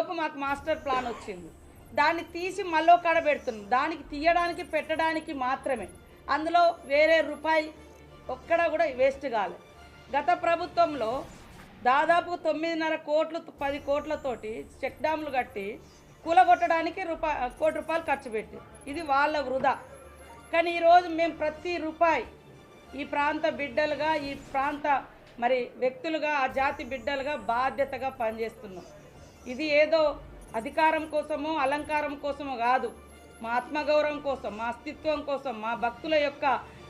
లోపు మాకు master plan వచ్చింది. దాన్ని తీసి మళ్ళీ కాడ పెడుతున్నాం. దానికి తీయడానికి పెట్టడానికి మాత్రమే. అందులో వేరే రూపాయి ఒక్కడ కూడా వేస్ట్ కాలేదు గత ప్రభుత్వంలో దాదాపు తొమ్మిదిన్నర కోట్లు పది కోట్లతోటి చెక్ డ్యాములు కట్టి కూలగొట్టడానికి రూపాయి కోటి రూపాయలు ఖర్చు పెట్టి. ఇది వాళ్ళ వృధా. కానీ ఈరోజు మేము ప్రతి రూపాయి ఈ ప్రాంత బిడ్డలుగా ఈ ప్రాంత మరి వ్యక్తులుగా ఆ జాతి బిడ్డలుగా బాధ్యతగా పనిచేస్తున్నాం. ఇది ఏదో అధికారం కోసమో అలంకారం కోసమో కాదు. మా ఆత్మగౌరవం కోసం మా అస్తిత్వం కోసం మా భక్తుల యొక్క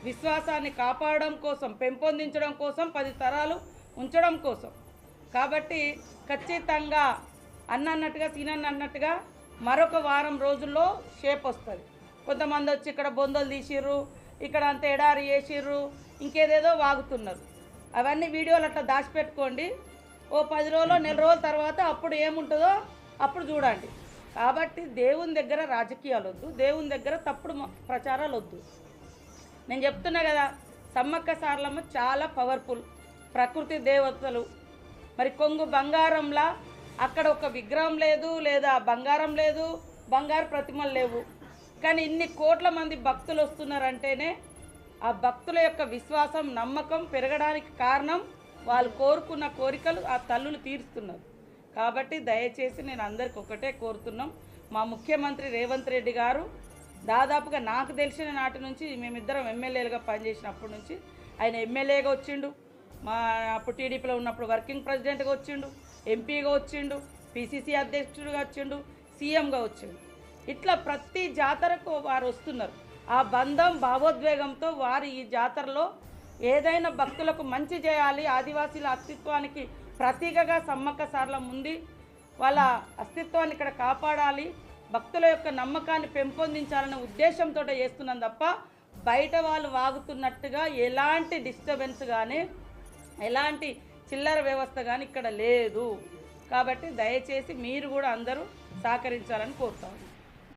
విశ్వాసాన్ని కాపాడడం కోసం పెంపొందించడం కోసం పది తరాలు ఉంచడం కోసం. కాబట్టి ఖచ్చితంగా అన్న అన్నట్టుగా సీనన్న అన్నట్టుగా మరొక వారం రోజుల్లో షేప్ వస్తుంది. కొంతమంది వచ్చి ఇక్కడ బొందలు తీసిర్రు ఇక్కడ అంత ఎడారి వేసిర్రు ఇంకేదేదో వాగుతున్నారు. అవన్నీ వీడియోలు అట్లా దాచిపెట్టుకోండి. ఓ పది రోజులు నెల రోజుల తర్వాత అప్పుడు ఏముంటుందో అప్పుడు చూడండి. కాబట్టి దేవుని దగ్గర రాజకీయాలు వద్దు దేవుని దగ్గర తప్పుడు ప్రచారాలు వద్దు. నేను చెప్తున్నా కదా సమ్మక్క సారలమ్మ చాలా పవర్ఫుల్ ప్రకృతి దేవతలు. మరి కొంగు బంగారంలా అక్కడ ఒక విగ్రహం లేదు లేదా బంగారం లేదు బంగారు ప్రతిమలు లేవు. కానీ ఇన్ని కోట్ల మంది భక్తులు వస్తున్నారంటేనే ఆ భక్తుల యొక్క విశ్వాసం నమ్మకం పెరగడానికి కారణం వాళ్ళు కోరుకున్న కోరికలు ఆ తల్లులు తీరుస్తున్నారు. కాబట్టి దయచేసి నేను అందరికి ఒకటే కోరుతున్నాం. మా ముఖ్యమంత్రి రేవంత్ రెడ్డి గారు దాదాపుగా నాకు తెలిసిన నాటి నుంచి మేమిద్దరం ఎమ్మెల్యేలుగా పనిచేసినప్పటి నుంచి ఆయన ఎమ్మెల్యేగా వచ్చిండు. మా అప్పుడు టీడీపీలో ఉన్నప్పుడు వర్కింగ్ ప్రెసిడెంట్గా వచ్చిండు ఎంపీగా వచ్చిండు పిసిసి అధ్యక్షుడిగా వచ్చిండు సీఎంగా వచ్చిండు. ఇట్లా ప్రతి జాతరకు వారు వస్తున్నారు. ఆ బంధం భావోద్వేగంతో వారు ఈ జాతరలో ఏదైనా భక్తులకు మంచి చేయాలి ఆదివాసీల అస్తిత్వానికి ప్రతీకగా సమ్మక్క సార్లం ఉంది వాళ్ళ అస్తిత్వాన్ని ఇక్కడ కాపాడాలి భక్తుల యొక్క నమ్మకాన్ని పెంపొందించాలనే ఉద్దేశంతో చేస్తున్నాం తప్ప బయట వాళ్ళు వాగుతున్నట్టుగా ఎలాంటి డిస్టర్బెన్స్ కానీ ఎలాంటి చిల్లర వ్యవస్థ కానీ ఇక్కడ లేదు. కాబట్టి దయచేసి మీరు కూడా అందరూ సహకరించాలని కోరుతాను